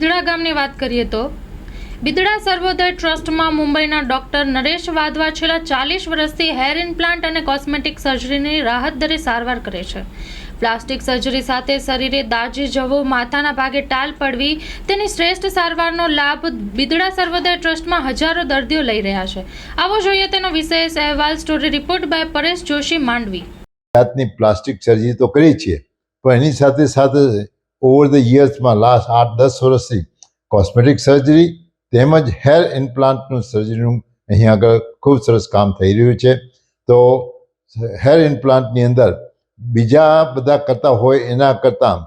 બિદડા ગામની વાત કરીએ તો, બિદડા સર્વોદય ટ્રસ્ટમાં મુંબઈના ડોક્ટર નરેશ વાધવા છેલ્લા ચાલીસ વર્ષથી હેર ઇમ્પ્લાન્ટ અને કોસ્મેટિક સર્જરીની રાહત દરે સારવાર કરે છે. પ્લાસ્ટિક સર્જરી સાથે શરીરે દાજી જવું, માથાના ભાગે ટાલ પડવી, તેની શ્રેષ્ઠ સારવારનો લાભ બિદડા સર્વોદય ટ્રસ્ટમાં હજારો દર્દીઓ લઈ રહ્યા છે. આવો જોઈએ તેનો વિશેષ અહેવાલ story report by Paresh Joshi Mandvi. જાતની પ્લાસ્ટિક સર્જરી તો કરી છીએ પણ એની સાથે સાથે ઓવર ધ યર્સમાં લાસ્ટ આઠ દસ વર્ષથી કોસ્મેટિક સર્જરી તેમજ હેર ઇમ્પ્લાન્ટનું સર્જરીનું અહીં આગળ ખૂબ સરસ કામ થઈ રહ્યું છે. તો હેર ઇમ્પ્લાન્ટની અંદર બીજા બધા કરતા હોય એના કરતાં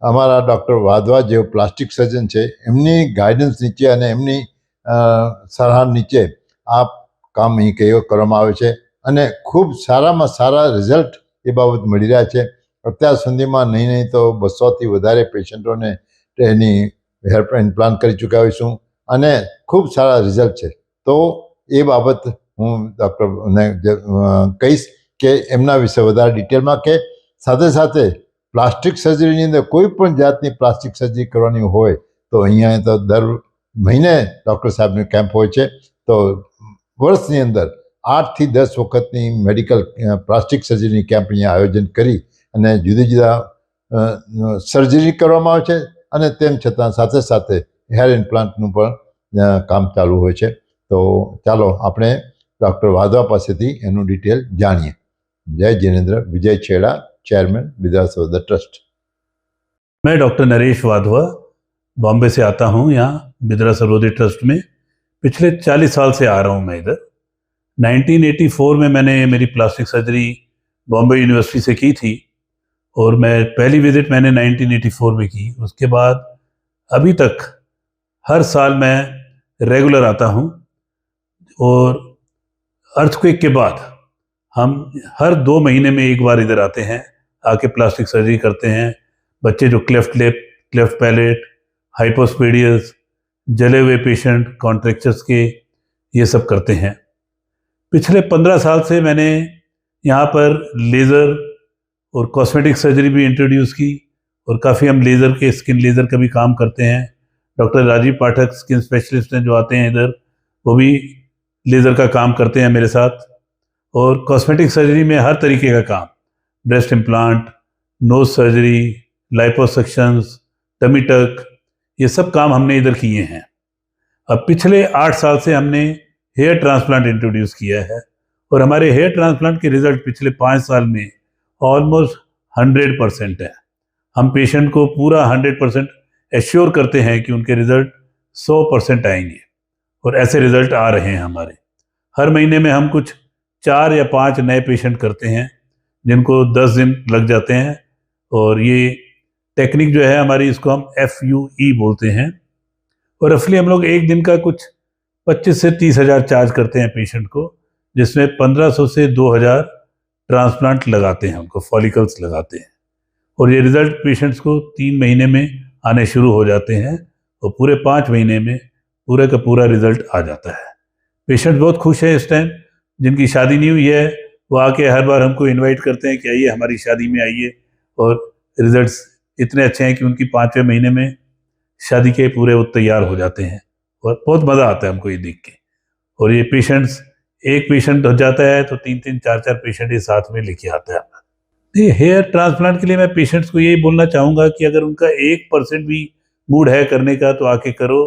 અમારા ડૉક્ટર વાધવા જેઓ પ્લાસ્ટિક સર્જન છે. એમની ગાઈડન્સ નીચે અને એમની અ, સલાહ નીચે આ કામ અહીં કરવામાં આવે છે. અને ખૂબ સારામાં સારા રિઝલ્ટ એ બાબત મળી રહ્યા છે. અત્યાર સુધીમાં નહીં નહીં તો બસોથી વધારે પેશન્ટોને એની હેલ્પ ઇમ્પ્લાન્ટ કરી ચૂક્યા હોઈશું અને ખૂબ સારા રિઝલ્ટ છે. તો એ બાબત હું ડૉક્ટરને કહીશ કે એમના વિશે વધારે ડિટેલમાં કે સાથે સાથે પ્લાસ્ટિક સર્જરીની અંદર કોઈ પણ જાતની પ્લાસ્ટિક સર્જરી કરવાની હોય તો અહીંયા તો દર મહિને ડૉક્ટર સાહેબનો કેમ્પ હોય છે. તો વર્ષની અંદર આઠથી દસ વખતની મેડિકલ પ્લાસ્ટિક સર્જરીની કેમ્પ અહીંયા આયોજન કરી અને જુદા જુદા અ, સર્જરી કરવામાં આવે છે અને તેમ છતાં સાથે સાથે હેર ઇમ્પ્લાન્ટનું પણ અ, કામ ચાલુ હોય છે તો ચાલો આપણે ડૉક્ટર વાધવા પાસેથી એનું ડિટેલ જાણીએ જય જિનેન્દ્ર વિજય છેડા चेयरमैन विद्यासोदर ट्रस्ट मैं डॉक्टर नरेश वाधवा बॉम्बे से आता हूँ यहाँ बिदरा सर्वोदय ट्रस्ट में पिछले 40 साल से आ रहा हूँ मैं इधर 1984 में मैंने मेरी प्लास्टिक सर्जरी बॉम्बे यूनिवर्सिटी से की थी और मैं पहली विज़िट मैंने 1984 में की। उसके बाद अभी तक हर साल मैं रेगुलर आता हूँ और अर्थक्वेक के बाद हम हर दो महीने में एक बार इधर आते हैं, आके प्लास्टिक सर्जरी करते हैं। बच्चे जो cleft lip cleft palate hypospadias जले हुए पेशेंट कॉन्ट्रेक्चर्स के, ये सब करते हैं। पिछले पंद्रह साल से मैंने यहाँ पर लेज़र और कॉस्मेटिक सर्जरी भी इंट्रोड्यूस की और काफ़ी हम लेज़र के स्किन लेज़र का भी काम करते हैं। Doctor Rajeev Pathak skin specialist हैं जो आते हैं इधर, वो भी लेज़र का काम करते हैं मेरे साथ। और कॉस्मेटिक सर्जरी में हर तरीके का काम। Breast implant nose surgery liposuctions tummy tuck ये सब काम हमने इधर किए हैं। अब पिछले आठ साल से हमने हेयर ट्रांसप्लांट इंट्रोड्यूस किया है और हमारे हेयर ट्रांसप्लांट के रिज़ल्ट पिछले पाँच साल में ऑलमोस्ट हंड्रेड परसेंट है। हम पेशेंट को पूरा हंड्रेड परसेंट एश्योर करते हैं कि उनके रिज़ल्ट सौ परसेंट आएँगे और ऐसे रिज़ल्ट आ रहे हैं हमारे। हर महीने में हम कुछ चार या पाँच नए पेशेंट करते हैं, जिनको दस दिन लग जाते हैं और ये टेक्निक जो है हमारी इसको हम एफ़ यू ई बोलते हैं। और रफली हम लोग एक दिन का कुछ पच्चीस से तीस हज़ार चार्ज करते हैं पेशेंट को, जिसमें पंद्रह सौ से दो हज़ार ट्रांसप्लांट लगाते हैं उनको फॉलिकल्स लगाते हैं। और ये रिज़ल्ट पेशेंट्स को तीन महीने में आने शुरू हो जाते हैं और पूरे पाँच महीने में पूरे का पूरा रिज़ल्ट आ जाता है। पेशेंट बहुत खुश है इस टाइम जिनकी शादी नहीं हुई है, वो आके हर बार हमको इनवाइट करते हैं कि आइए, हमारी शादी में आइए। और रिजल्ट्स इतने अच्छे हैं कि उनकी पाँचवें महीने में शादी के पूरे वो तैयार हो जाते हैं। और बहुत मज़ा आता है हमको ये देख के। और ये पेशेंट्स एक पेशेंट हो जाता है तो तीन तीन, चार चार पेशेंट ये साथ में लेके आता है। ये हेयर ट्रांसप्लांट के लिए मैं पेशेंट्स को यही बोलना चाहूँगा कि अगर उनका एक परसेंट भी मूड है करने का तो आके करो।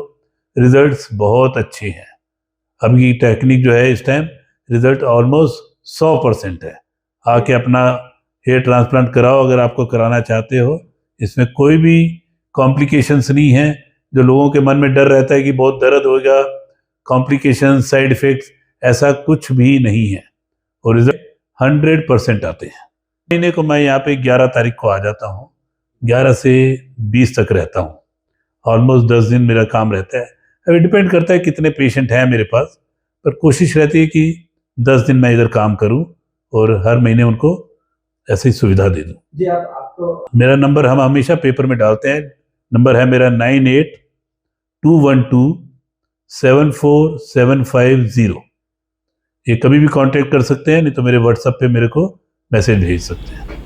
रिजल्ट्स बहुत अच्छे हैं। अब ये टेक्निक जो है इस टाइम रिज़ल्ट ऑलमोस्ट सौ परसेंट है। आके अपना हेयर ट्रांसप्लांट कराओ अगर आपको कराना चाहते हो। इसमें कोई भी कॉम्प्लिकेशंस नहीं है। जो लोगों के मन में डर रहता है कि बहुत दर्द होगा कॉम्प्लिकेशन साइड इफ़ेक्ट्स ऐसा कुछ भी नहीं है। और रिज़ल्ट हंड्रेड परसेंट आते हैं। महीने को मैं यहाँ पे ग्यारह तारीख को आ जाता हूँ। ग्यारह से बीस तक रहता हूँ। ऑलमोस्ट दस दिन मेरा काम रहता है। अब डिपेंड करता है कितने पेशेंट हैं मेरे पास। पर कोशिश रहती है कि दस दिन मैं इधर काम करूँ और हर महीने उनको ऐसी सुविधा दे दूँ। जी आप आपको मेरा नंबर हम हमेशा पेपर में डालते हैं। नंबर है मेरा nine eight two one two seven four seven five zero. ये कभी भी कांटेक्ट कर सकते हैं, नहीं तो मेरे व्हाट्सएप पे मेरे को मैसेज भेज सकते हैं।